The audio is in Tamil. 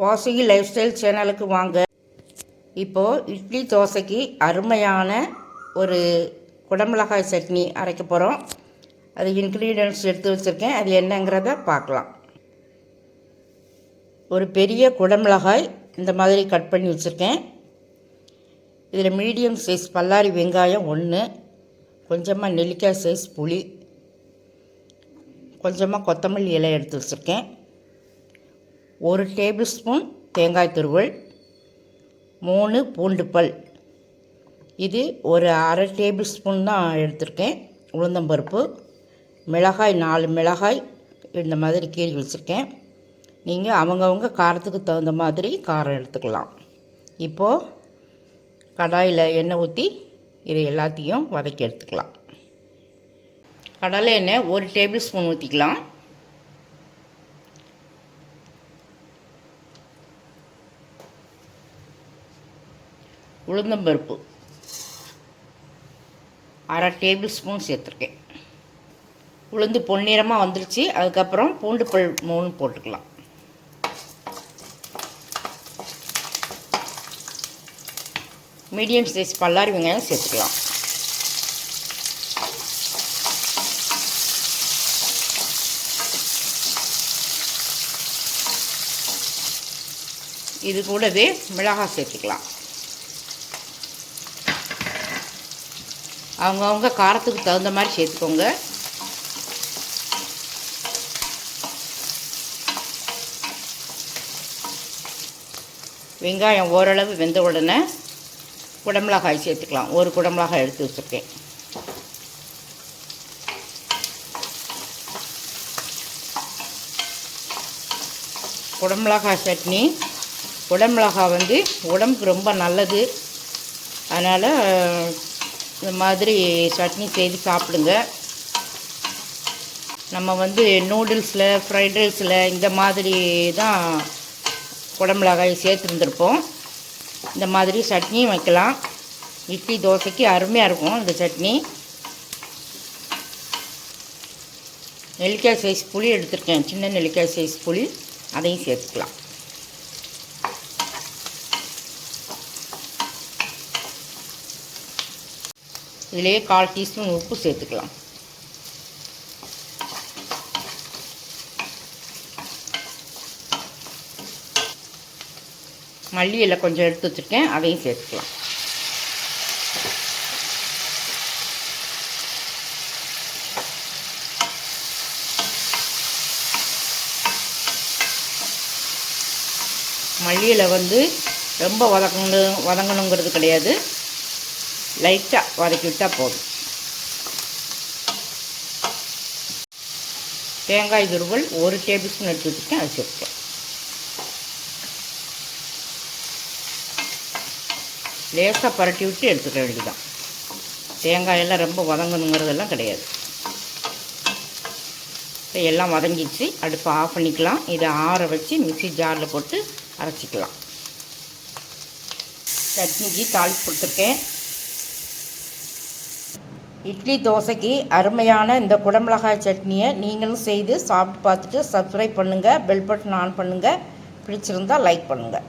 வாசுகி லைஃப் ஸ்டைல் சேனலுக்கு வாங்க. இப்போது இட்லி தோசைக்கு அருமையான ஒரு குடமிளகாய் சட்னி அரைக்க போகிறோம் அது இன்க்ரீடியன்ட்ஸ் எடுத்து வச்சுருக்கேன். அது என்னங்கிறத பார்க்கலாம். ஒரு பெரிய குடமிளகாய் இந்த மாதிரி கட் பண்ணி வச்சுருக்கேன். இதில் மீடியம் சைஸ் பல்லாரி வெங்காயம் ஒன்று கொஞ்சமாக நெல்லிக்காய் சைஸ் புளி கொஞ்சமாக கொத்தமல்லி இலை எடுத்து வச்சுருக்கேன். ஒரு டேபிள் ஸ்பூன் தேங்காய் துருவல் மூணு பூண்டு பல். இது ஒரு அரை டேபிள் ஸ்பூன் தான் எடுத்திருக்கேன். உளுந்தம்பருப்பு மிளகாய் நாலு மிளகாய் இந்த மாதிரி கீறி வச்சுருக்கேன். நீங்கள் அவங்கவுங்க காரத்துக்கு தகுந்த மாதிரி காரம் எடுத்துக்கலாம். இப்போது கடாயில் எண்ணெய் ஊற்றி இது எல்லாத்தையும் வதக்கி எடுத்துக்கலாம். கடலை எண்ணெய் ஒரு டேபிள் ஸ்பூன் ஊற்றிக்கலாம் உளுந்தம்பருப்பு. அரை டேபிள் ஸ்பூன் சேர்த்துருக்கேன். உளுந்து பொன்னிறமாக வந்துருச்சு. அதுக்கப்புறம் பூண்டு பல் மூணு போட்டுக்கலாம். மீடியம் சைஸ் பல்லாரி வெங்காயம் சேர்த்துக்கலாம். இது கூடவே மிளகாய் சேர்த்துக்கலாம். அவங்கவுங்க காரத்துக்கு தகுந்த மாதிரி சேர்த்துக்கோங்க. வெங்காயம் ஓரளவு வெந்த உடனே குடமிளகாய் சேர்த்துக்கலாம். ஒரு குடமிளகாய் எடுத்து வச்சுருக்கேன். குடமிளகாய் சட்னி. குடமிளகாய் வந்து உடம்புக்கு ரொம்ப நல்லது. அதனால் இந்த மாதிரி சட்னி செய்து சாப்பிடுங்க. நம்ம வந்து நூடுல்ஸில் ஃப்ரைட் ரைஸில் இந்த மாதிரி தான் குடமிளகாய் சேர்த்துருந்துருப்போம் இந்த மாதிரி சட்னியும் வைக்கலாம். இட்லி தோசைக்கு அருமையாக இருக்கும் இந்த சட்னி. நெல்லிக்காய் சைஸ் புளி எடுத்திருக்கேன். சின்ன நெல்லிக்காய் சைஸ் புளி. அதையும் சேர்த்துக்கலாம். இதிலேயே கால் டீஸ்பூன் உப்பு சேர்த்துக்கலாம். மல்லி இலை கொஞ்சம் எடுத்து வச்சுருக்கேன் அதையும் சேர்த்துக்கலாம். மல்லியில் வந்து ரொம்ப வதக்கணும் வதங்கணுங்கிறது கிடையாது. லைட்டாக வதக்கி விட்டால் போதும். தேங்காய் துருவல் ஒரு டேபிள் ஸ்பூன் எடுத்து வச்சுருக்கேன் வச்சுருக்கேன். லேசாக பரட்டி விட்டு எடுத்துக்க வேண்டியதுதான். தேங்காயெல்லாம் ரொம்ப வதங்கணுங்கிறதெல்லாம் கிடையாது. இப்போ எல்லாம் வதங்கிச்சு அடுப்பை ஆஃப் பண்ணிக்கலாம். இதை ஆற வச்சு மிக்சி ஜாரில் போட்டு அரைச்சிக்கலாம். சட்னிக்கு தாளிப்பு கொடுத்துருக்கேன். இட்லி தோசைக்கு அருமையான இந்த குடமிளகாய் சட்னியை நீங்களும் செய்து சாப்பிட்டு பார்த்துட்டு சப்ஸ்கிரைப் பண்ணுங்கள் பெல் பட்டன் ஆன் பண்ணுங்கள் பிடிச்சிருந்தால் லைக் பண்ணுங்கள்